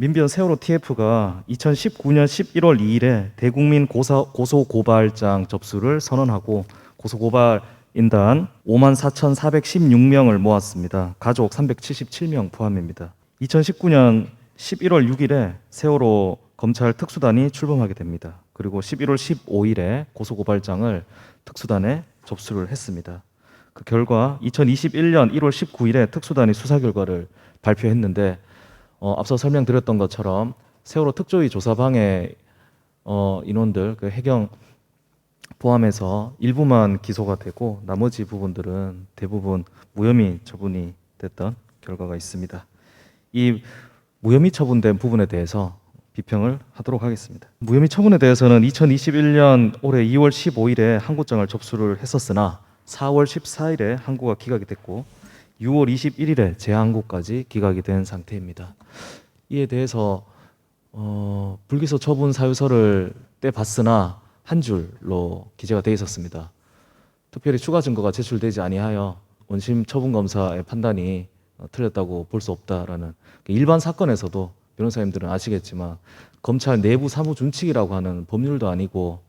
민변 세월호 TF가 2019년 11월 2일에 대국민 고사, 고소 고발장 접수를 선언하고 고소 고발 인단 5만 4,416명을 모았습니다. 가족 377명 포함입니다. 2019년 11월 6일에 세월호 검찰 특수단이 출범하게 됩니다. 그리고 11월 15일에 고소 고발장을 특수단에 접수를 했습니다. 그 결과 2021년 1월 19일에 특수단이 수사 결과를 발표했는데 어, 앞서 설명드렸던 것처럼 세월호 특조위 조사방의 어, 인원들 그 해경 포함해서 일부만 기소가 되고 나머지 부분들은 대부분 무혐의 처분이 됐던 결과가 있습니다. 이 무혐의 처분된 부분에 대해서 비평을 하도록 하겠습니다. 무혐의 처분에 대해서는 2021년 올해 2월 15일에 항고장을 접수를 했었으나 4월 14일에 항고가 기각이 됐고 6월 21일에 재항고까지 기각이 된 상태입니다. 이에 대해서 어, 불기소 처분 사유서를 떼봤으나 한 줄로 기재가 돼 있었습니다. 특별히 추가 증거가 제출되지 아니하여 원심 처분 검사의 판단이 어, 틀렸다고 볼 수 없다라는 그 일반 사건에서도 변호사님들은 아시겠지만 검찰 내부 사무 준칙이라고 하는 법률도 아니고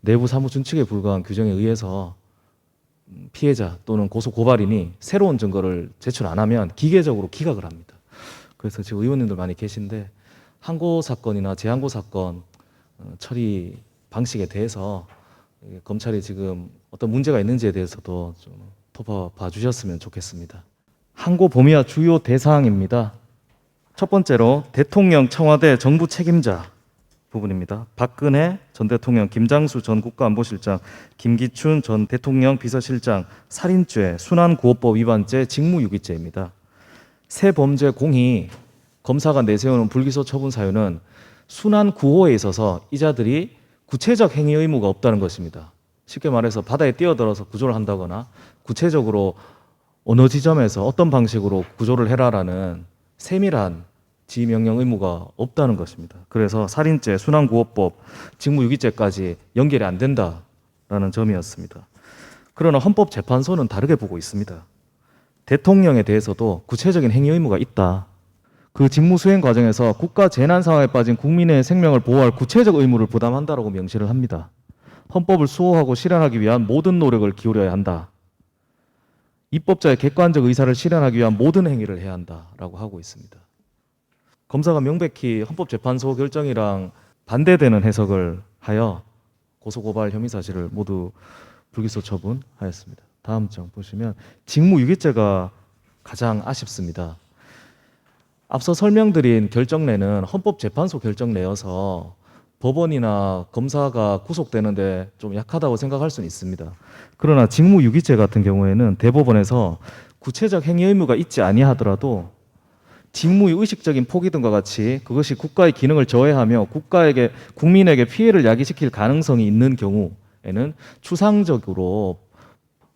내부 사무 준칙에 불과한 규정에 의해서 음, 피해자 또는 고소 고발인이 새로운 증거를 제출 안 하면 기계적으로 기각을 합니다. 그래서 지금 의원님들 많이 계신데 항고 사건이나 재항고 사건 어, 처리 방식에 대해서 검찰이 지금 어떤 문제가 있는지에 대해서도 좀 톱어 주셨으면 좋겠습니다. 항고 범위와 주요 대상입니다. 첫 번째로 대통령 청와대 정부 책임자 부분입니다. 박근혜 전 대통령, 김장수 전 국가안보실장, 김기춘 전 대통령 비서실장 살인죄, 순환구호법 위반죄, 직무유기죄입니다. 세 범죄 공히 검사가 내세우는 불기소 처분 사유는 순환 구호에 있어서 이자들이 구체적 행위 의무가 없다는 것입니다. 쉽게 말해서 바다에 뛰어들어서 구조를 한다거나 구체적으로 어느 지점에서 어떤 방식으로 구조를 해라라는 세밀한 지휘 명령 의무가 없다는 것입니다. 그래서 살인죄, 순환구호법, 직무유기죄까지 연결이 안 된다라는 점이었습니다. 그러나 헌법재판소는 다르게 보고 있습니다. 대통령에 대해서도 구체적인 행위 의무가 있다. 그 직무 수행 과정에서 국가 재난 상황에 빠진 국민의 생명을 보호할 구체적 의무를 부담한다라고 명시를 합니다. 헌법을 수호하고 실현하기 위한 모든 노력을 기울여야 한다. 입법자의 객관적 의사를 실현하기 위한 모든 행위를 해야 한다라고 하고 있습니다. 검사가 명백히 헌법재판소 결정이랑 반대되는 해석을 하여 고소고발 혐의 사실을 모두 불기소 처분하였습니다. 다음 장 보시면 직무유기죄가 가장 아쉽습니다. 앞서 설명드린 결정내는 헌법재판소 결정내여서 법원이나 검사가 구속되는데 좀 약하다고 생각할 수는 있습니다. 그러나 직무유기죄 같은 경우에는 대법원에서 구체적 행위 의무가 있지 아니하더라도 직무의 의식적인 포기 등과 같이 그것이 국가의 기능을 저해하며 국가에게 국민에게 피해를 야기시킬 가능성이 있는 경우에는 추상적으로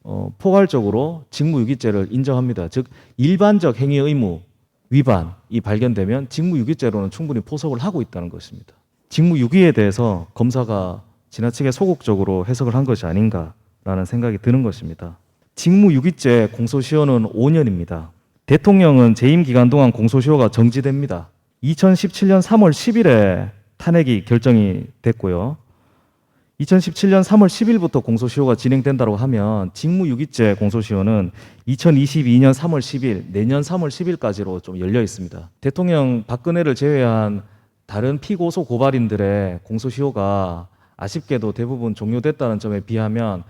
어, 포괄적으로 직무유기죄를 인정합니다. 즉 일반적 행위 의무 위반이 발견되면 직무유기죄로는 충분히 포석을 하고 있다는 것입니다. 직무유기에 대해서 검사가 지나치게 소극적으로 해석을 한 것이 아닌가라는 생각이 드는 것입니다. 직무유기죄 공소시효는 5년입니다. 대통령은 재임 기간 동안 공소시효가 정지됩니다. 2017년 3월 10일에 탄핵이 결정이 됐고요. 2017년 3월 10일부터 공소시효가 진행된다고 하면 직무유기죄 공소시효는 2022년 3월 10일, 내년 3월 10일까지로 좀 열려 있습니다. 대통령 박근혜를 제외한 다른 피고소 고발인들의 공소시효가 아쉽게도 대부분 종료됐다는 점에 비하면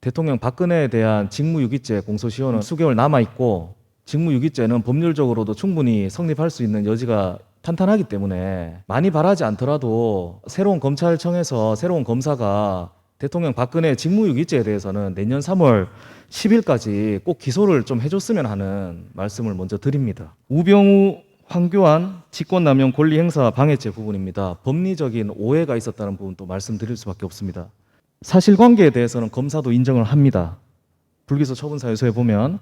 대통령 박근혜에 대한 직무유기죄 공소시효는 수개월 남아 있고 직무유기죄는 법률적으로도 충분히 성립할 수 있는 여지가 탄탄하기 때문에 많이 바라지 않더라도 새로운 검찰청에서 새로운 검사가 대통령 박근혜 직무유기죄에 대해서는 내년 3월 10일까지 꼭 기소를 좀 해줬으면 하는 말씀을 먼저 드립니다. 우병우 황교안 직권남용 권리행사 방해죄 부분입니다. 법리적인 오해가 있었다는 부분도 말씀드릴 수밖에 없습니다. 사실관계에 대해서는 검사도 인정을 합니다. 불기소 처분 사유서에 보면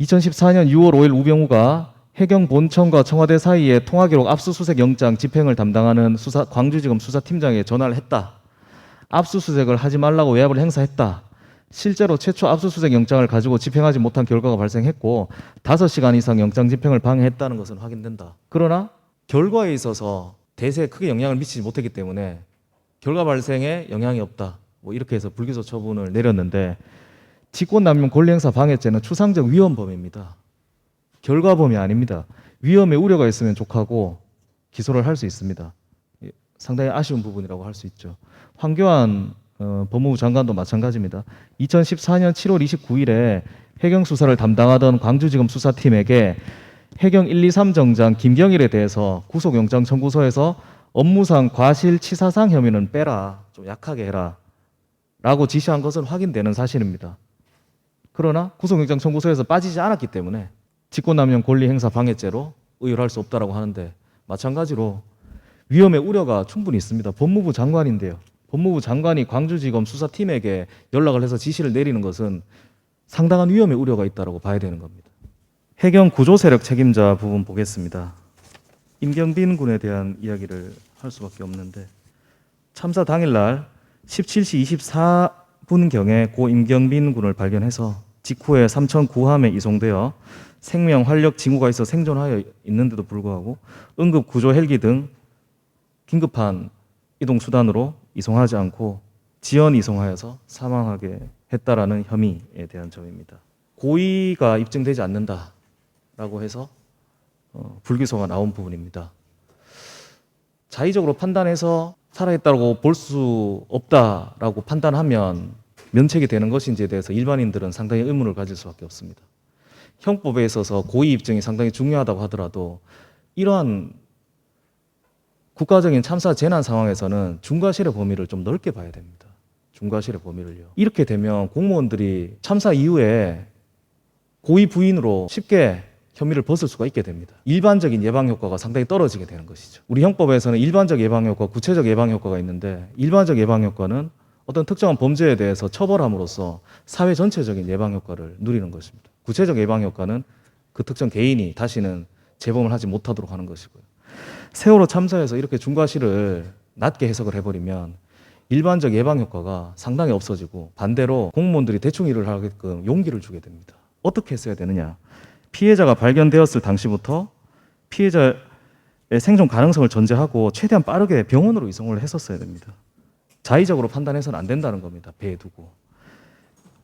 2014년 6월 5일 우병우가 해경 본청과 청와대 사이에 통화기록 압수수색 영장 집행을 담당하는 수사, 광주지검 수사팀장에 전화를 했다. 압수수색을 하지 말라고 외압을 행사했다. 실제로 최초 압수수색 영장을 가지고 집행하지 못한 결과가 발생했고 5시간 이상 영장 집행을 방해했다는 것은 확인된다. 그러나 결과에 있어서 대세에 크게 영향을 미치지 못했기 때문에 결과 발생에 영향이 없다. 뭐 이렇게 해서 불기소 처분을 내렸는데 직권남용 권리행사 방해죄는 추상적 위헌범입니다. 결과범이 아닙니다. 위험의 우려가 있으면 족하고 기소를 할 수 있습니다. 예, 상당히 아쉬운 부분이라고 할 수 있죠. 황교안 어, 법무부 장관도 마찬가지입니다. 2014년 7월 29일에 해경 수사를 담당하던 광주지검 수사팀에게 해경 1, 2, 3 정장 김경일에 대해서 구속영장 청구서에서 업무상 과실치사상 혐의는 빼라, 좀 약하게 해라, 라고 지시한 것은 확인되는 사실입니다. 그러나 구속영장 청구서에서 빠지지 않았기 때문에 직권남용 권리행사 방해죄로 의율할 수 없다라고 하는데 마찬가지로 위험의 우려가 충분히 있습니다. 법무부 장관인데요. 법무부 장관이 광주지검 수사팀에게 연락을 해서 지시를 내리는 것은 상당한 위험의 우려가 있다라고 봐야 되는 겁니다. 해경 구조 세력 책임자 부분 보겠습니다. 임경빈 군에 대한 이야기를 할 수밖에 없는데 참사 당일날 17시 24분경에 고 임경빈 군을 발견해서 직후에 삼천 구함에 이송되어 생명 활력 징후가 있어 생존하여 있는데도 불구하고 응급 구조 헬기 등 긴급한 이동 수단으로 이송하지 않고 지연 이송하여서 사망하게 했다라는 혐의에 대한 점입니다. 고의가 입증되지 않는다라고 해서 어, 불기소가 나온 부분입니다. 자의적으로 판단해서 살아있다고 볼 수 없다라고 판단하면 면책이 되는 것인지에 대해서 일반인들은 상당히 의문을 가질 수밖에 없습니다. 형법에 있어서 고의 입증이 상당히 중요하다고 하더라도 이러한 국가적인 참사 재난 상황에서는 중과실의 범위를 좀 넓게 봐야 됩니다. 중과실의 범위를요. 이렇게 되면 공무원들이 참사 이후에 고의 부인으로 쉽게 혐의를 벗을 수가 있게 됩니다. 일반적인 예방 효과가 상당히 떨어지게 되는 것이죠. 우리 형법에서는 일반적 예방 효과, 구체적 예방 효과가 있는데 일반적 예방 효과는 어떤 특정한 범죄에 대해서 처벌함으로써 사회 전체적인 예방 효과를 누리는 것입니다. 구체적 예방 효과는 그 특정 개인이 다시는 재범을 하지 못하도록 하는 것이고요. 세월호 참사에서 이렇게 중과실을 낮게 해석을 해버리면 일반적 예방 효과가 상당히 없어지고 반대로 공무원들이 대충 일을 하게끔 용기를 주게 됩니다. 어떻게 했어야 되느냐? 피해자가 발견되었을 당시부터 피해자의 생존 가능성을 전제하고 최대한 빠르게 병원으로 이송을 했었어야 됩니다. 자의적으로 판단해서는 안 된다는 겁니다. 배에 두고.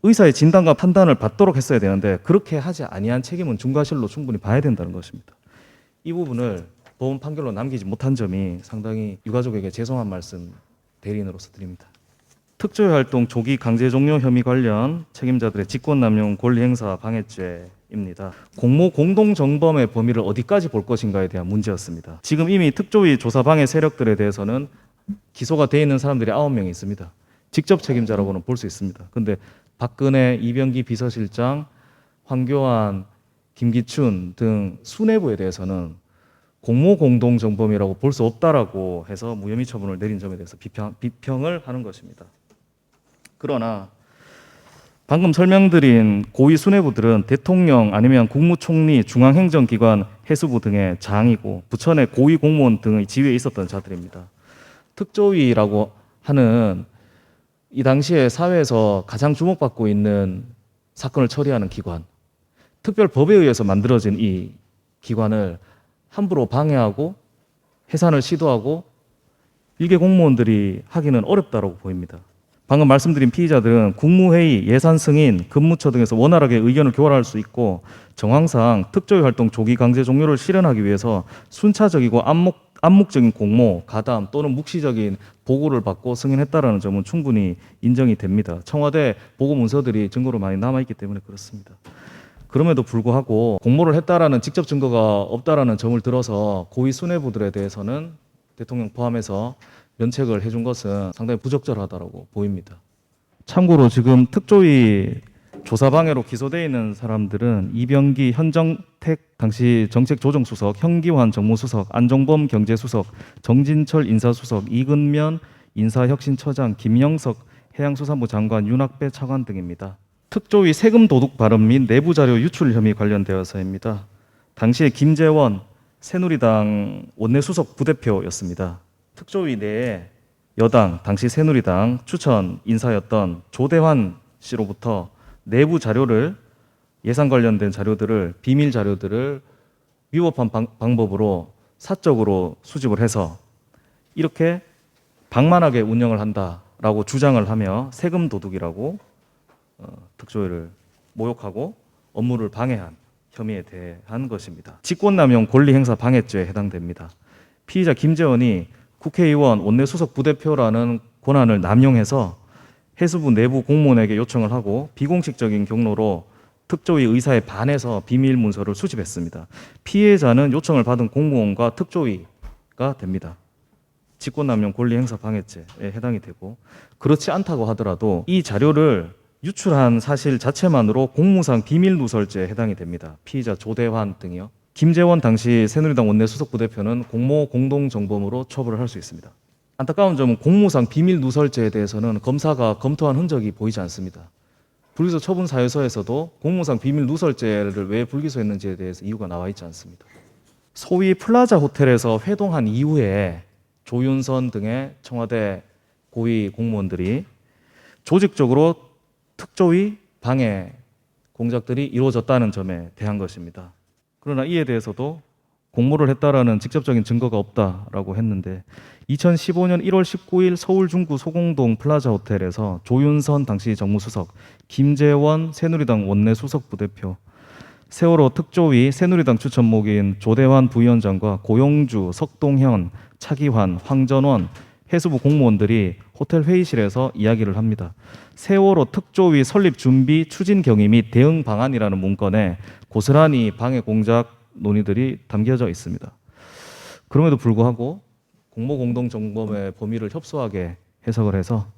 의사의 진단과 판단을 받도록 했어야 되는데 그렇게 하지 아니한 책임은 중과실로 충분히 봐야 된다는 것입니다. 이 부분을 법원 판결로 남기지 못한 점이 상당히 유가족에게 죄송한 말씀 대리인으로서 드립니다. 특조위 활동 조기 강제 종료 혐의 관련 책임자들의 직권남용 권리행사 방해죄입니다. 공모 공동 정범의 범위를 어디까지 볼 것인가에 대한 문제였습니다. 지금 이미 특조위 조사 방해 세력들에 대해서는 기소가 돼 있는 사람들이 아홉 명이 있습니다. 직접 책임자라고는 볼 수 있습니다. 근데 박근혜, 이병기 비서실장, 황교안, 김기춘 등 수뇌부에 대해서는 공모 공동 정범이라고 볼 수 없다라고 해서 무혐의 처분을 내린 점에 대해서 비평, 비평을 하는 것입니다. 그러나 방금 설명드린 고위 수뇌부들은 대통령 아니면 국무총리, 중앙행정기관, 해수부 등의 장이고 부처의 고위 공무원 등의 지위에 있었던 자들입니다. 특조위라고 하는 이 당시에 사회에서 가장 주목받고 있는 사건을 처리하는 기관, 특별 법에 의해서 만들어진 이 기관을 함부로 방해하고 해산을 시도하고 일개 공무원들이 하기는 어렵다고 보입니다. 방금 말씀드린 피의자들은 국무회의, 예산 승인, 근무처 등에서 원활하게 의견을 교환할 수 있고 정황상 특조위 활동 조기 강제 종료를 실현하기 위해서 순차적이고 암묵, 암묵적인 공모, 가담 또는 묵시적인 보고를 받고 승인했다라는 점은 충분히 인정이 됩니다. 청와대 보고 문서들이 증거로 많이 남아 있기 때문에 그렇습니다. 그럼에도 불구하고 공모를 했다라는 직접 증거가 없다라는 점을 들어서 고위 수뇌부들에 대해서는 대통령 포함해서 면책을 해준 것은 상당히 부적절하다고 보입니다. 참고로 지금 특조위 조사 방해로 기소되어 있는 사람들은 이병기 현정택 당시 정책조정수석, 현기환 정무수석, 안종범 경제수석, 정진철 인사수석, 이근면 인사혁신처장, 김영석 해양수산부 장관, 윤학배 차관 등입니다. 특조위 세금 도둑 발언 및 내부 자료 유출 혐의 관련되어서입니다. 당시에 김재원 새누리당 원내수석 부대표였습니다. 특조위 내에 여당 당시 새누리당 추천 인사였던 조대환 씨로부터 내부 자료를 예산 관련된 자료들을 비밀 자료들을 위법한 방, 방법으로 사적으로 수집을 해서 이렇게 방만하게 운영을 한다라고 주장을 하며 세금 도둑이라고 어, 특조위를 모욕하고 업무를 방해한 혐의에 대한 것입니다. 직권남용 권리행사 방해죄에 해당됩니다. 피의자 김재원이 국회의원 원내수석 부대표라는 권한을 남용해서 해수부 내부 공무원에게 요청을 하고 비공식적인 경로로 특조위 의사에 반해서 비밀 문서를 수집했습니다. 피해자는 요청을 받은 공무원과 특조위가 됩니다. 직권남용 권리행사 방해죄에 해당이 되고 그렇지 않다고 하더라도 이 자료를 유출한 사실 자체만으로 공무상 비밀 누설죄에 해당이 됩니다. 피의자 조대환 등이요. 김재원 당시 새누리당 원내 수석 부대표는 공모 공동 정범으로 처벌을 할 수 있습니다. 안타까운 점은 공무상 비밀 누설죄에 대해서는 검사가 검토한 흔적이 보이지 않습니다. 불기소 처분 사유서에서도 공무상 비밀 누설죄를 왜 불기소했는지에 대해서 이유가 나와 있지 않습니다. 소위 플라자 호텔에서 회동한 이후에 조윤선 등의 청와대 고위 공무원들이 조직적으로 특조위 방해 공작들이 이루어졌다는 점에 대한 것입니다. 그러나 이에 대해서도 공모를 했다라는 직접적인 증거가 없다라고 했는데 2015년 1월 19일 서울 중구 소공동 플라자 호텔에서 조윤선 당시 정무수석, 김재원 새누리당 원내 수석 부대표, 세월호 특조위 새누리당 추천목인 조대환 부위원장과 고용주, 석동현, 차기환, 황전원 해수부 공무원들이 호텔 회의실에서 이야기를 합니다. 세월호 특조위 설립 준비 추진 경위 및 대응 방안이라는 문건에 고스란히 방해 공작 논의들이 담겨져 있습니다. 그럼에도 불구하고 공모 공동 정범의 범위를 협소하게 해석을 해서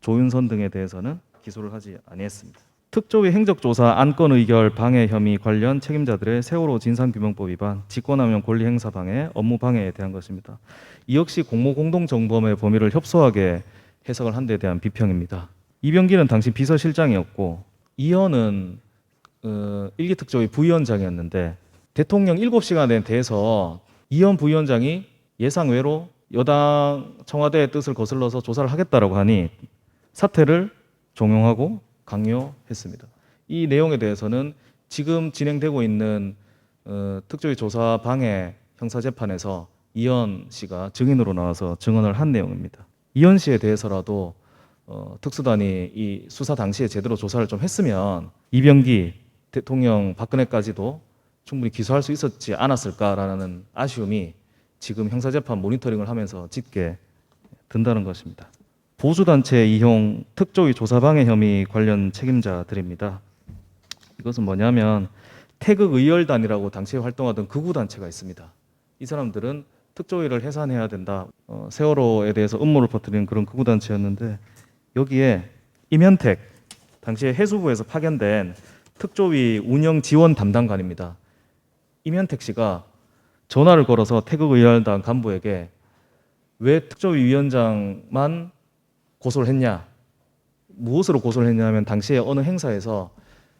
조윤선 등에 대해서는 기소를 하지 아니했습니다. 특조위 행적조사 안건 의결 방해 혐의 관련 책임자들의 세월호 진상규명법 위반, 직권남용 권리행사 방해, 업무 방해에 대한 것입니다. 이 역시 공모 공동 정범의 범위를 협소하게 해석을 한 데 대한 비평입니다. 이병기는 당시 비서실장이었고 이현은 어, 일기 특조위 부위원장이었는데 대통령 7시간에 대해서 이현 부위원장이 예상외로 여당 청와대의 뜻을 거슬러서 조사를 하겠다라고 하니 사퇴를 종용하고 강요했습니다. 이 내용에 대해서는 지금 진행되고 있는 어, 특조위 조사 방해 형사 재판에서 이현 씨가 증인으로 나와서 증언을 한 내용입니다. 이현 씨에 대해서라도 어, 특수단이 이 수사 당시에 제대로 조사를 좀 했으면 이병기 대통령 박근혜까지도 충분히 기소할 수 있었지 않았을까라는 아쉬움이 지금 형사재판 모니터링을 하면서 짙게 든다는 것입니다. 보수단체 이용 특조위 조사방해 혐의 관련 책임자들입니다. 이것은 뭐냐면 태극 의열단이라고 당시에 활동하던 극우 단체가 있습니다. 이 사람들은 특조위를 해산해야 된다. 어, 세월호에 대해서 음모를 퍼뜨리는 그런 극우 단체였는데 여기에 임현택 당시에 해수부에서 파견된 특조위 운영 지원 담당관입니다. 임현택 씨가 전화를 걸어서 태극 의열단 간부에게 왜 특조위 위원장만 고소를 했냐? 무엇으로 고소를 했냐면 당시에 어느 행사에서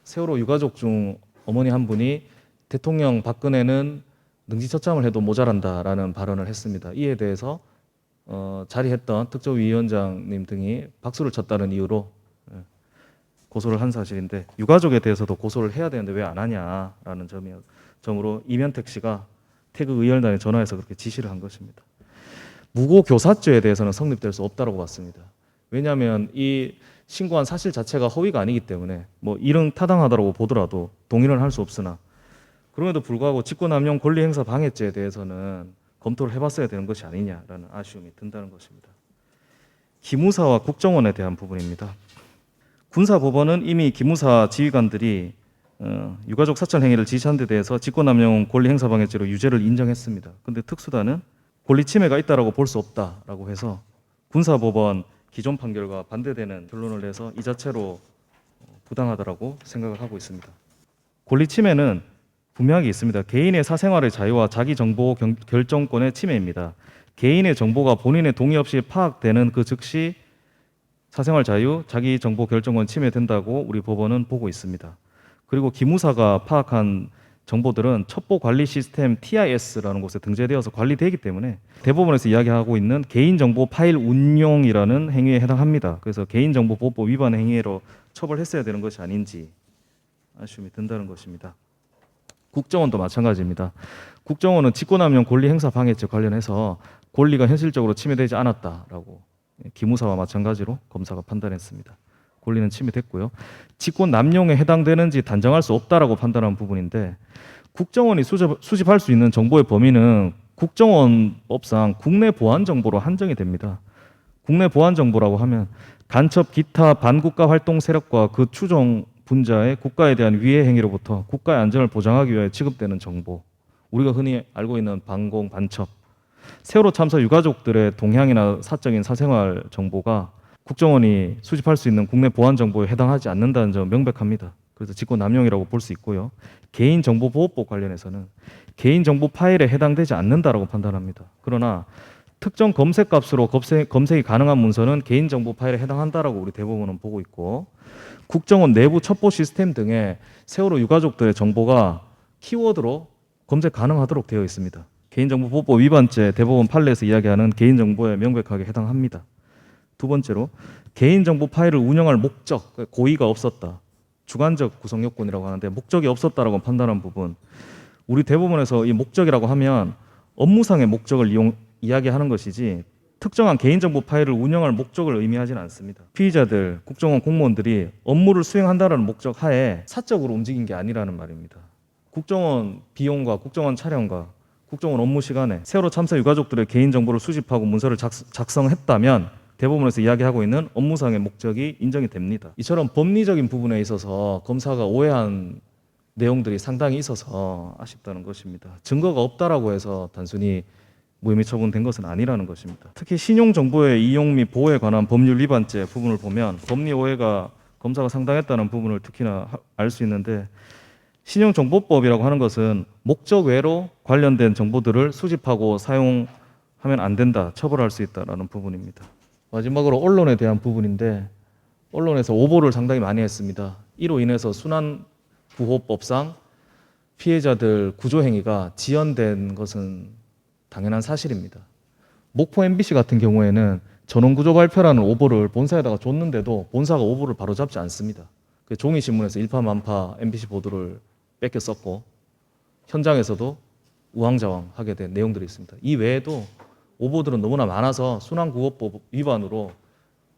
세월호 유가족 중 어머니 한 분이 대통령 박근혜는 능지처참을 해도 모자란다라는 발언을 했습니다. 이에 대해서 어, 자리했던 특조위원장님 등이 박수를 쳤다는 이유로 예, 고소를 한 사실인데 유가족에 대해서도 고소를 해야 되는데 왜 안 하냐라는 점이 점으로 이면택 씨가 태극 의열단에 전화해서 그렇게 지시를 한 것입니다. 무고 교사죄에 대해서는 성립될 수 없다고 봤습니다. 왜냐하면 이 신고한 사실 자체가 허위가 아니기 때문에 뭐 이릉 타당하다고 보더라도 동의를 할 수 없으나 그럼에도 불구하고 직권남용 권리행사 방해죄에 대해서는 검토를 해봤어야 되는 것이 아니냐라는 아쉬움이 든다는 것입니다. 기무사와 국정원에 대한 부분입니다. 군사법원은 이미 기무사 지휘관들이 어, 유가족 사찰 행위를 지시한 데 대해서 직권남용 권리행사방해죄로 유죄를 인정했습니다. 근데 특수단은 권리 침해가 있다라고 볼 수 없다라고 해서 군사법원 기존 판결과 반대되는 결론을 내서 이 자체로 어, 부당하다라고 생각을 하고 있습니다. 권리 침해는 분명하게 있습니다. 개인의 사생활의 자유와 자기 정보 경- 결정권의 침해입니다. 개인의 정보가 본인의 동의 없이 파악되는 그 즉시 사생활 자유, 자기 정보 결정권 침해된다고 우리 법원은 보고 있습니다. 그리고 기무사가 파악한 정보들은 첩보 관리 시스템 TIS라는 곳에 등재되어서 관리되기 때문에 대법원에서 이야기하고 있는 개인정보 파일 운용이라는 행위에 해당합니다. 그래서 개인정보보호법 위반 행위로 처벌했어야 되는 것이 아닌지 아쉬움이 든다는 것입니다. 국정원도 마찬가지입니다. 국정원은 직권남용 권리 행사 방해죄 관련해서 권리가 현실적으로 침해되지 않았다라고 기무사와 마찬가지로 검사가 판단했습니다. 권리는 침해됐고요. 직권 남용에 해당되는지 단정할 수 없다라고 판단한 부분인데 국정원이 수집, 수집 할 수 있는 정보의 범위는 국정원법상 국내 보안 정보로 한정이 됩니다. 국내 보안 정보라고 하면 간첩 기타 반국가 활동 세력과 그 추종 분자의 국가에 대한 위해 행위로부터 국가의 안전을 보장하기 위해 취급되는 정보. 우리가 흔히 알고 있는 반공 반첩. 세월호 참사 유가족들의 동향이나 사적인 사생활 정보가 국정원이 수집할 수 있는 국내 보안 정보에 해당하지 않는다는 점 명백합니다. 그래서 직권 남용이라고 볼 수 있고요. 개인 정보 보호법 관련해서는 개인 정보 파일에 해당되지 않는다라고 판단합니다. 그러나 특정 검색 값으로 검색, 검색이 가능한 문서는 개인 정보 파일에 해당한다라고 우리 대법원은 보고 있고 국정원 내부 첩보 시스템 등의 세월호 유가족들의 정보가 키워드로 검색 가능하도록 되어 있습니다. 개인정보보호법 위반죄 대법원 판례에서 이야기하는 개인정보에 명백하게 해당합니다. 두 번째로 개인정보 파일을 운영할 목적, 고의가 없었다. 주관적 구성 요건이라고 하는데 목적이 없었다라고 판단한 부분. 우리 대법원에서 이 목적이라고 하면 업무상의 목적을 이용 이야기하는 것이지 특정한 개인정보 파일을 운영할 목적을 의미하지는 않습니다. 피의자들, 국정원 공무원들이 업무를 수행한다는 목적 하에 사적으로 움직인 게 아니라는 말입니다. 국정원 비용과 국정원 촬영과 국정원 업무 시간에 세월호 참사 유가족들의 개인 정보를 수집하고 문서를 작, 작성 했다면 대법원에서 이야기하고 있는 업무상의 목적이 인정이 됩니다. 이처럼 법리적인 부분에 있어서 검사가 오해한 내용들이 상당히 있어서 아쉽다는 것입니다. 증거가 없다라고 해서 단순히 무혐의 처분된 것은 아니라는 것입니다. 특히 신용 정보의 이용 및 보호에 관한 법률 위반죄 부분을 보면 법리 오해가 검사가 상당했다는 부분을 특히나 알 수 있는데 신용정보법이라고 하는 것은 목적 외로 관련된 정보들을 수집하고 사용하면 안 된다, 처벌할 수 있다라는 부분입니다. 마지막으로 언론에 대한 부분인데 언론에서 오보를 상당히 많이 했습니다. 이로 인해서 순환 구호법상 피해자들 구조 행위가 지연된 것은 당연한 사실입니다. 목포 MBC 같은 경우에는 전원 구조 발표라는 오보를 본사에다가 줬는데도 본사가 오보를 바로 잡지 않습니다. 그 종이 신문에서 일파만파 MBC 보도를 뺏겨 썼고 현장에서도 우왕좌왕 하게 된 내용들이 있습니다. 이 외에도 오보들은 너무나 많아서 순환구호법 위반으로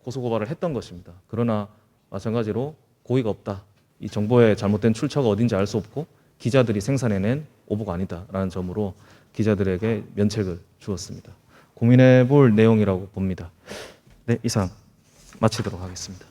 고소고발을 했던 것입니다. 그러나 마찬가지로 고의가 없다. 이 정보의 잘못된 출처가 어딘지 알 수 없고 기자들이 생산해낸 오보가 아니다라는 점으로 기자들에게 면책을 주었습니다. 고민해 볼 내용이라고 봅니다. 네, 이상 마치도록 하겠습니다.